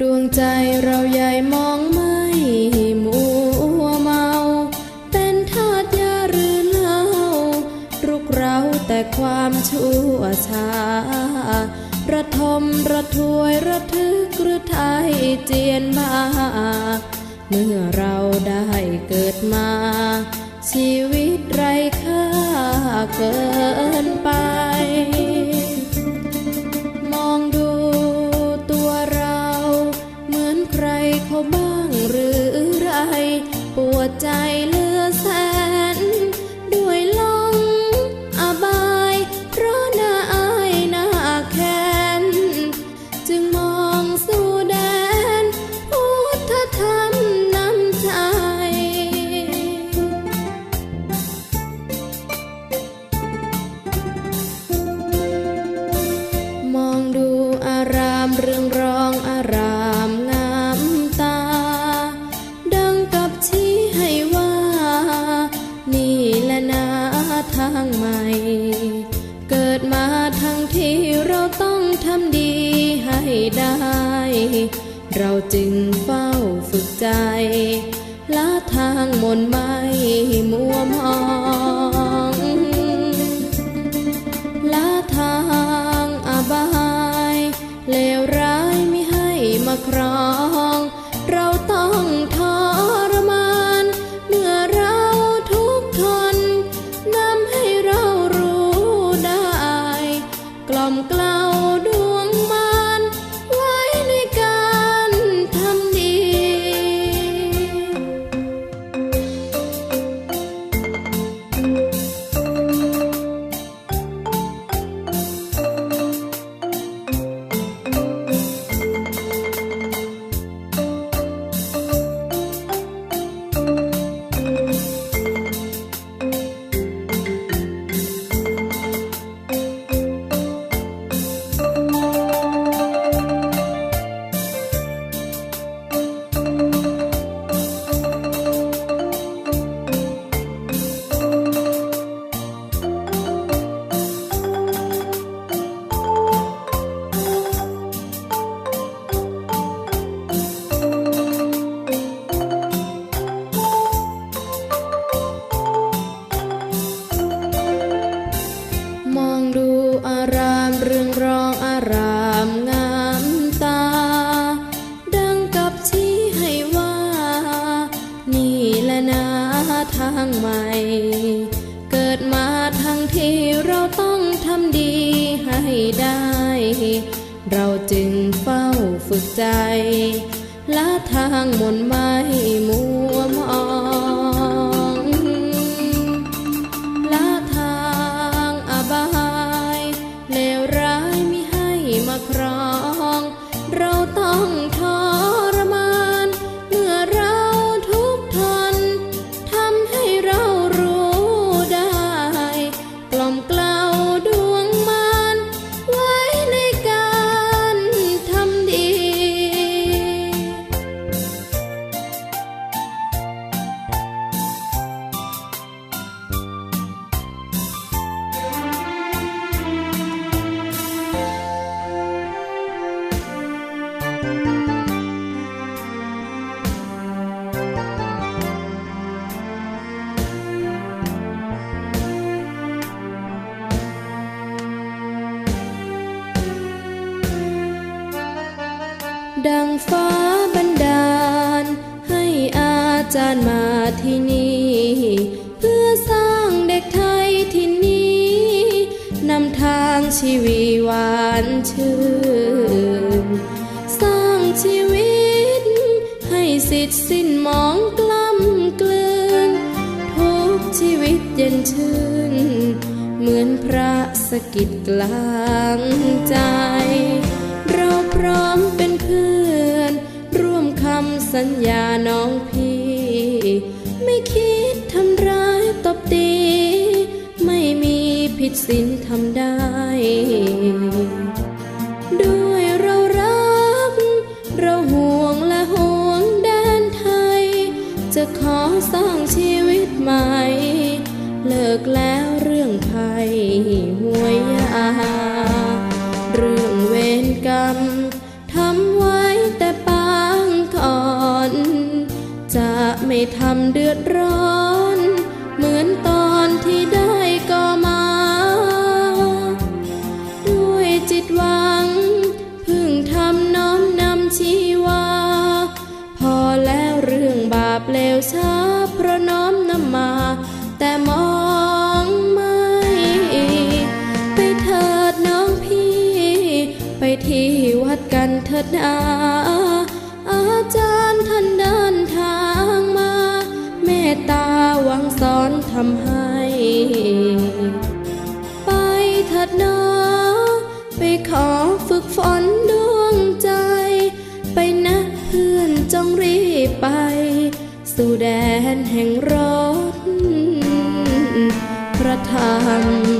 ดวงใจเราใหญ่มองไม่มัวเมา เป็นทาสยาหรือเหล้ารุกเราแต่ความชั่วช้าระทมระทวยระทึกรือไทยเจียนมา เมื่อเราได้เกิดมา ชีวิตไรค่าเกินไป เขาบ้างหรือไร ปวดใจเลือแสน ต้องทำดีให้ได้ เราจึงเฝ้าฝึกใจละทางมนไม่มัวมองละทางอบายเลวร้ายไม่ให้มาครอง เราต้องทรมานเมื่อเราทุกข์ทนนำให้เรารู้ได้ กล่อมกลา นี่แหละนาทางใหม่ เกิดมาทั้งที่เราต้องทำดีให้ได้ เราจึงเฝ้าฝึกใจละทางมนไม่มัว ดังฟ้าบันดาล ให้อาจารย์มาที่นี่ เพื่อสร้างเด็กไทยที่นี้นำทางชีวิตหวานชื่น สร้างชีวิต ให้สิทธิ์สิ้นมองกล้ำกลืน ทุกชีวิตเย็นชื่น เหมือนพระสกิดกลางใจ สัญญาน้องพี่ ไม่คิดทำร้ายตบตี ไม่มีผิดศีลทำได้ ไม่ทำเดือดร้อน เหมือนตอนที่ได้ก็มา ด้วยจิตหวัง พึ่งทำน้อมนำชีวา พอแล้วเรื่องบาปเลวช้าเพราะน้อมนำมา แต่มองไม่ ไปเถิดน้องพี่ ไปที่วัดกันเถิดนา ทำให้ ไปเถิดนาไปขอฝึกฝนดวงใจ ไปนะเพื่อนจงรีบไป สู่แดนแห่งรถพระธรรม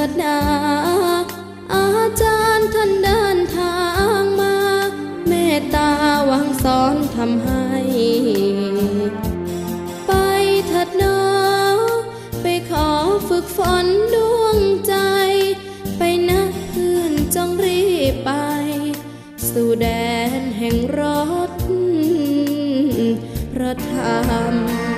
ถิดนาอาจารย์ท่านเดินทางมา เมตตาวังสอนทำให้ ไปเถิดนาไปขอฝึกฝนดวงใจ ไปนะเพื่อนจงรีบไป สู่แดนแห่งรถพระธรรม